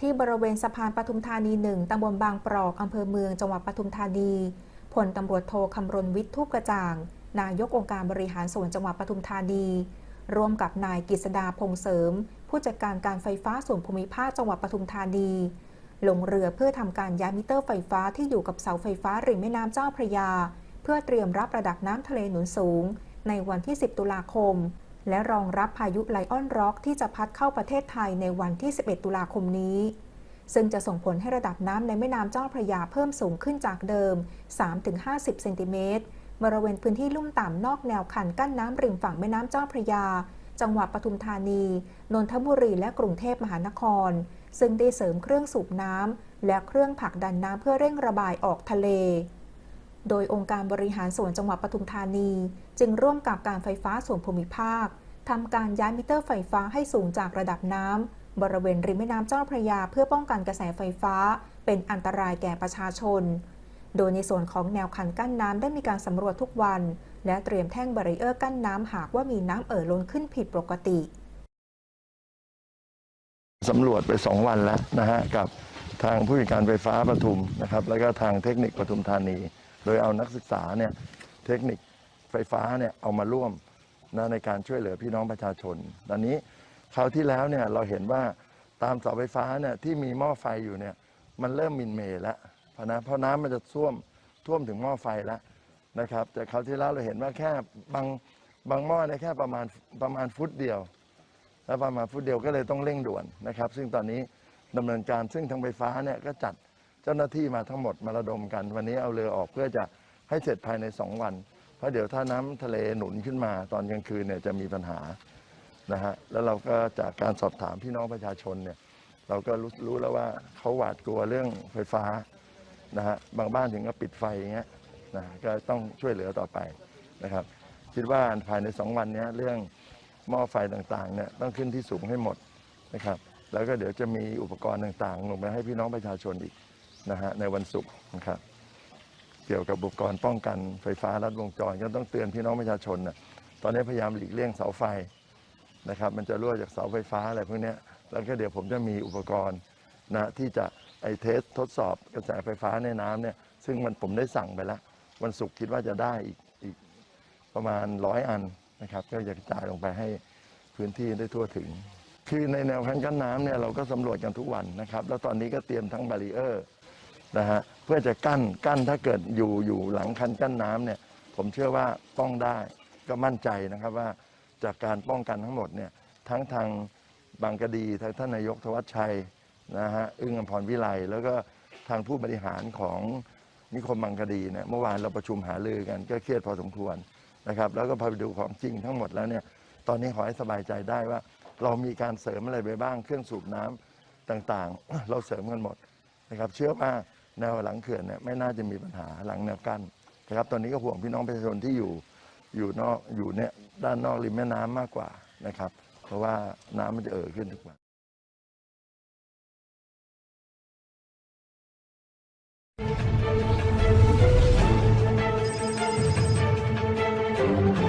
ที่บริเวณสะพานปทุมธานีหนึ่งตำบลบางปรอกอำเภอเมืองจังหวัดปทุมธานีพลตำรวจโทคำรณวิทย์ทูปกระจ่าง นายกองค์การบริหารส่วนจังหวัดปทุมธานี ร่วมกับนายกฤษดาพงเสริม ผู้จัดการการไฟฟ้าส่วนภูมิภาคจังหวัดปทุมธานี ลงเรือเพื่อทำการย้ายมิเตอร์ไฟฟ้าที่อยู่กับเสาไฟฟ้าริมแม่น้ำเจ้าพระยา เพื่อเตรียมรับระดับน้ำทะเลหนุนสูง ในวันที่ 10 ตุลาคม และรองรับพายุไลออนร็อกที่จะพัดเข้าประเทศไทยในวันที่ 11 ตุลาคมนี้ ซึ่งจะส่งผลให้ระดับน้ำในแม่น้ำเจ้าพระยาเพิ่มสูงขึ้นจากเดิม 3-50 เซนติเมตรบริเวณพื้นที่ลุ่มต่ำนอกแนวคันกั้นน้ำริมฝั่งแม่น้ำเจ้าพระยา จังหวัดปทุมธานี นนทบุรี และกรุงเทพมหานคร ซึ่งได้เสริมเครื่องสูบน้ำและเครื่องผลักดันน้ำเพื่อเร่งระบายออกทะเล โดยองค์การบริหารส่วนจังหวัดปทุมธานี จึงร่วมกับการไฟฟ้าส่วนภูมิภาคทำการย้ายมิเตอร์ไฟฟ้าให้สูงจากระดับน้ำบริเวณริมแม่น้ำเจ้าพระยาเพื่อป้องกันกระแสไฟฟ้า เป็นอันตรายแก่ประชาชน โดยในส่วนของแนวคันกั้นน้ำได้มีการสำรวจทุกวัน และเตรียมแท่งบารีเออร์กั้นน้ำหากว่ามีน้ำเอ่อล้นขึ้นผิดปกติสำรวจไป 2 วันแล้วนะฮะกับทางผู้จัดการไฟฟ้าปทุมนะครับ แล้วก็ทางเทคนิคปทุมธานี โดยเอานักศึกษาเนี่ยเทคนิคไฟฟ้าเนี่ยเอามาร่วมนะในการช่วยเหลือพี่น้องประชาชนตอนนี้คราวที่แล้วเนี่ยเราเห็นว่าตามเสาไฟฟ้าเนี่ยที่มีหม้อไฟอยู่เนี่ยมันเริ่มมินเมแล้วเพราะนะเพราะน้ำมันจะท่วมท่วมถึงหม้อไฟแล้วนะครับ แต่คราวที่แล้วเราเห็นว่าแค่บางบางหม้อเนี่ยแค่ประมาณประมาณฟุตเดียว แล้วประมาณฟุตเดียวก็เลยต้องเร่งด่วนนะครับ ซึ่งตอนนี้ดำเนินการซึ่งทางไฟฟ้าเนี่ยก็จัด เจ้าหน้าที่มาทั้งหมดมาระดมกัน วันนี้เอาเรือออกเพื่อจะให้เสร็จภายใน 2 วัน เพราะเดี๋ยวถ้าน้ำทะเลหนุนขึ้นมาตอนกลางคืนเนี่ยจะมีปัญหานะฮะแล้วเราก็จากการสอบถามพี่น้องประชาชนเนี่ยเราก็รู้รู้แล้วว่าเขาหวาดกลัวเรื่องไฟฟ้านะฮะบางบ้านถึงก็ปิดไฟอย่างเงี้ยนะก็ต้องช่วยเหลือต่อไปนะครับ คิดว่าภายใน 2 วันเนี้ยเรื่องหม้อไฟต่างๆเนี่ยต้องขึ้นที่สูงให้หมดนะครับ แล้วก็เดี๋ยวจะมีอุปกรณ์ต่างๆลงไปให้พี่น้องประชาชนอีก นะฮะในวันศุกร์นะครับเกี่ยวกับอุปกรณ์ป้องกันไฟฟ้าลัดวงจรก็ต้องเตือนพี่น้องประชาชนนะตอนนี้พยายามหลีกเลี่ยงเสาไฟนะครับ มันจะรั่วจากเสาไฟฟ้าอะไรพวกนี้แล้วก็เดี๋ยวผมจะมีอุปกรณ์นะที่จะไอเทสทดสอบกระแสไฟฟ้าในน้ำเนี่ยซึ่งมันผมได้สั่งไปแล้ว วันศุกร์คิดว่าจะได้อีกอีกประมาณร้อยอันนะครับ ก็จะกระจายลงไปให้พื้นที่ได้ทั่วถึง คือในแนวคันกั้นน้ำเนี่ยเราก็สำรวจกันทุกวันนะครับ แล้วตอนนี้ก็เตรียมทั้งบารีเออร์ นะฮะเพื่อจะกั้นกั้นถ้าเกิดอยู่อยู่หลังคันกั้นน้ำเนี่ยผมเชื่อว่าป้องได้ก็มั่นใจนะครับว่าจากการป้องกันทั้งหมดเนี่ยทั้งทางบางกะดีทางท่านนายกธวัชชัยนะฮะอึ้งอมพรวิไลแล้วก็ทางผู้บริหารของนิคมบางกะดีเนี่ยเมื่อวานเราประชุมหารือกันก็เครียดพอสมควรนะครับ แล้วก็พอไปดูของจริงทั้งหมดแล้วเนี่ยตอนนี้ขอให้สบายใจได้ว่า เรามีการเสริมอะไรไปบ้างเครื่องสูบน้ำต่างๆ เราเสริมกันหมดนะครับ เชื่อว่า แนวหลังเขื่อนเนี่ยไม่น่าจะมีปัญหาหลังแนวกั้นนะครับตอนนี้ก็ห่วงพี่น้องประชาชนที่อยู่อยู่นอกอยู่เนี่ยด้านนอกริมแม่น้ำมากกว่านะครับ เพราะว่าน้ำมันจะเอ่อขึ้นทุกวันうん。